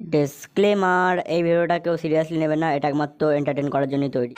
Disclaimer এই ভিডিওটা কেউ সিরিয়াসলি নেবে না এটা একমাত্র এন্টারটেন করার জন্যই তৈরি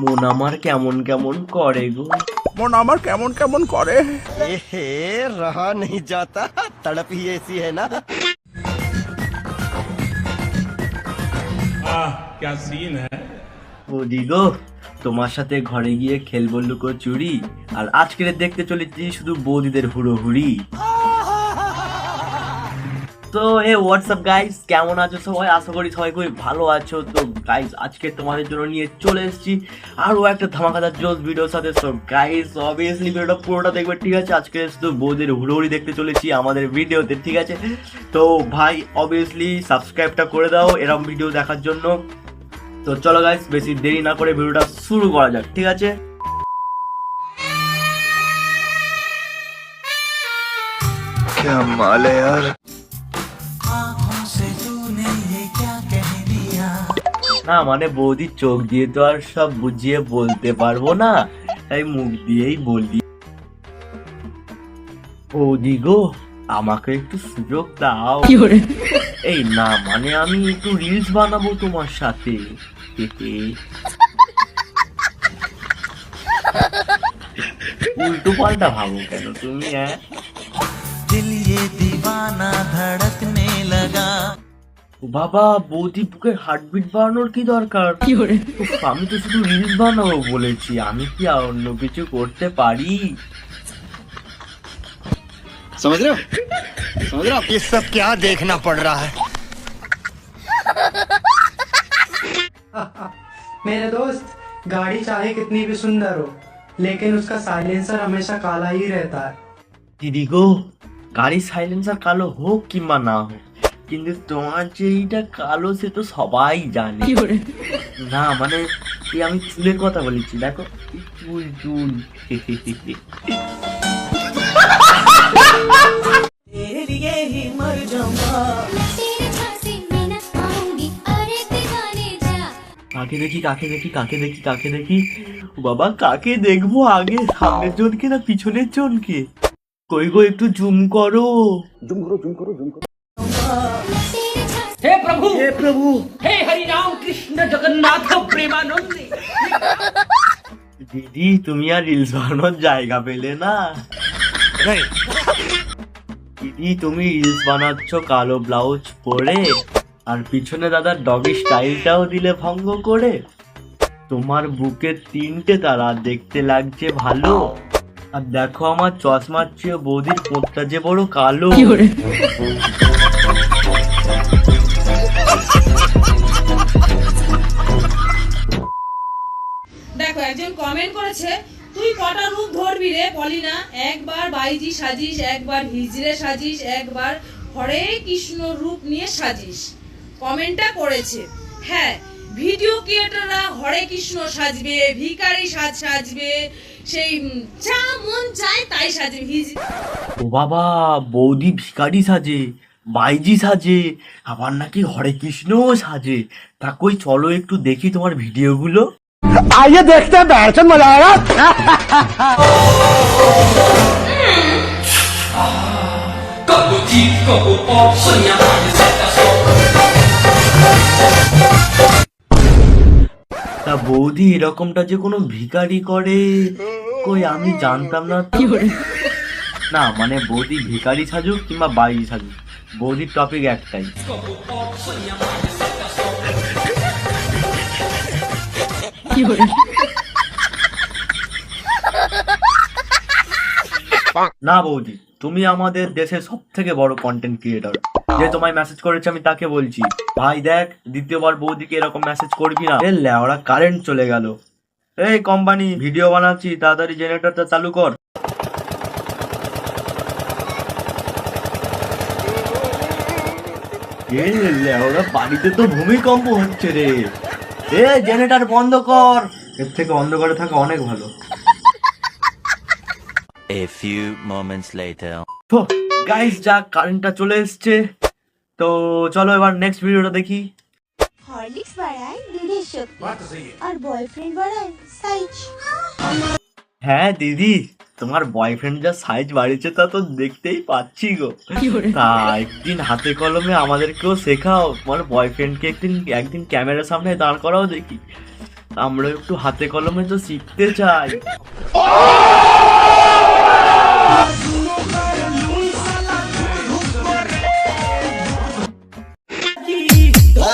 মন আমার কেমন কেমন করে গো মন আমার কেমন কেমন করে ए रहा नहीं जाता तड़प ही ऐसी है ना आह क्या सीन है বৌদি গো তোমার সাথে ঘরে গিয়ে খেলব লুকো চুরি, আর আজকের দেখতে চলেছি শুধু বৌদিদের হুড়োহুড়ি। তো, এ হোয়াটসঅ্যাপ গাইস কেমন আছো সবাই? আশা করি সবাই খুবই ভালো আছো। তো গাইস আজকে তোমাদের জন্য নিয়ে চলে এসেছি আরও একটা ধামাকাদার জোস ভিডিওর সাথে। সো গাইস অবভিয়াসলি ভিডিওটা পুরোটা দেখবে, ঠিক আছে? আজকে শুধু বৌদির হুড়োহুড়ি দেখতে চলেছি আমাদের ভিডিওতে, ঠিক আছে? তো, ভাই অবভিয়াসলি সাবস্ক্রাইবটা করে দাও এরকম ভিডিও দেখার জন্য। তো চলো গাইস বেশি দেরি না করে ভিডিওটা শুরু করা যাক ঠিক আছে? না মানে বৌদি চোখ দিয়ে তো আর সব বুঝিয়ে বলতে পারব না তাই মুখ দিয়েই বলি। বৌদি গো আমাকে একটু সুযোগ দাও। এই না মানে আমি একটু রিলস বানাবো তোমার সাথে। উল্টো পাল্টা ভাবো কেন তুমি হ্যাঁ दिल ये दीवाना धड़कने लगा ও বাবা বৌদি বুকের হার্টবিট বাড়ানোর কি দরকার উফ, আমি তো শুধু রিলস বানাবো বলেছি আমি কি আর অন্য কিছু করতে পারি समझ रहे हो समझ रहे हो ये सब क्या देखना पड़ रहा है मेरे दोस्त गाड़ी चाहे कितनी भी सुंदर हो लेकिन उसका साइलेंसर हमेशा काला ही रहता है দিদি গো গাড়ি সাইলেন্সার কালো হোক কিংবা না হোক কিন্তু তোমার যে এইটা কালো সে তো সবাই জানে না মানে এই আমি চুলের কথা বলেছি দেখো এই চুল চুল तेरे लिए ही मर जाऊंगा কাকে দেখি কাকে দেখি কাকে দেখি কাকে দেখি? বাবা কাকে দেখব আগে? সামনের জনকে না পিছনের জনকে? কই গো একটু জুম করো। জুম করো জুম করো জুম করো। হে প্রভু! হে প্রভু! হে হরি রাম কৃষ্ণ জগন্নাথ প্রেমানন্দে। দিদি তুমি আর রিলস বানানোর জায়গা পেলে না। দিদি তুমি রিলস বানাচ্ছ কালো ব্লাউজ পরে? আর পিছনে দাদা ডগি স্টাইলটাও দিলে ভঙ্গ করে। তোমার বুকে তিনটে তারা দেখতে লাগছে ভালো। আর দেখো আমার চশমার চেয়ে বৌদির পোঁতটা যে বড় কালো। দেখো একজন কমেন্ট করেছে তুই কটা রূপ ধরবি রে পলিনা? একবার বাইজি সাজিস একবার হিজড়ে সাজিস একবার হরে কৃষ্ণ রূপ নিয়ে সাজিস। কমেন্টটা করেছে। হ্যাঁ ভিডিও ক্রিয়েটাররা হরে কৃষ্ণ সাজবে ভিকারি সাজ সাজবে সেই যা মন চায় তাই সাজবে ও বাবা বৌদি ভিকারি সাজে বাইজি সাজে আবার নাকি হরে কৃষ্ণও সাজে। তা কই চলো একটু দেখি তোমার ভিডিওগুলো। আইয়ে দেখতে বেড়ছেন মজা আয়া তা বৌদি এরকমটা যে কোনো ভিখারি করে কই আমি জানতাম না। তো না মানে বৌদি ভিখারি সাজুক কিংবা বাইজি সাজুক বৌদির টপিক একটাই। না বৌদি তুমি আমাদের দেশের সব থেকে বড় কন্টেন্ট ক্রিয়েটর যে তোমায় মেসেজ করেছে আমি তাকে বলছি ভাই দেখ দ্বিতীয়বার বৌদিকে এরকম মেসেজ করবি না। এ ওরা কারেন্ট চলে গেল। এই কোম্পানি ভিডিও বানাচ্ছি তাড়াতাড়ি জেনারেটরটা চালু কর। ল্যাওড়া বাড়িতে তো ভূমিকম্প হচ্ছে রে। এ জেনারেটর বন্ধ কর। এর থেকে অন্ধকারে থাকা অনেক ভালো। A few moments later. Guys যা কারেন্টটা চলে এসছে। তো চলো এবার নেক্সট ভিডিওটা দেখি। হরলিক্স হ্যাঁ দিদি তোমার বয়ফ্রেন্ড যা সাইজ বাড়িয়েছে তা তো দেখতেই পাচ্ছি গো। তা একদিন হাতে কলমে আমাদেরকেও শেখাও তোমার বয়ফ্রেন্ডকে একদিন একদিন ক্যামেরার সামনে দাঁড় করাও দেখি। আমরা একটু হাতে কলমে তো শিখতে চাই।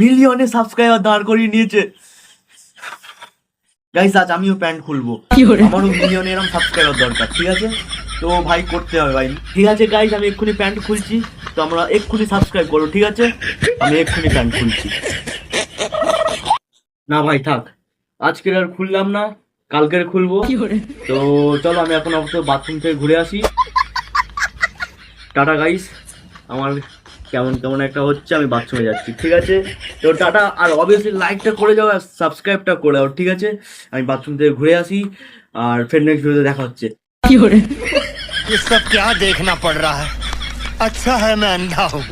মিলিয়নে সাবস্ক্রাইবার দাঁড় করিয়ে নিয়েছে। গাইস আজ আমিও প্যান্ট খুলবো। আমারও মিলিয়নে এরকম সাবস্ক্রাইবার দরকার ঠিক আছে? তো ভাই করতে হবে ভাই। ঠিক আছে গাইস আমি এক্ষুনি প্যান্ট খুলছি। তো আমরা এক্ষুনি সাবস্ক্রাইব করো ঠিক আছে? আমি এক্ষুনি প্যান্ট খুলছি। না ভাই থাক। আজকের আর খুললাম না কালকের খুলবো। তো চলো আমি এখন অবশ্য বাথরুম থেকে ঘুরে আসি। টাটা গাইস আমার কেমন কেমন একটা হচ্ছে আমি বাথরুমে যাচ্ছি ঠিক আছে তো টাটা আর অবভিয়াসলি লাইকটা করে যাও আর সাবস্ক্রাইবটা করে দাও ঠিক আছে আমি বাথরুম থেকে ঘুরে আসি আর ফের নেক্সট ভিডিওতে দেখা হচ্ছে ये सब क्या देखना पड़ रहा है अच्छा है मैं अंधा हूँ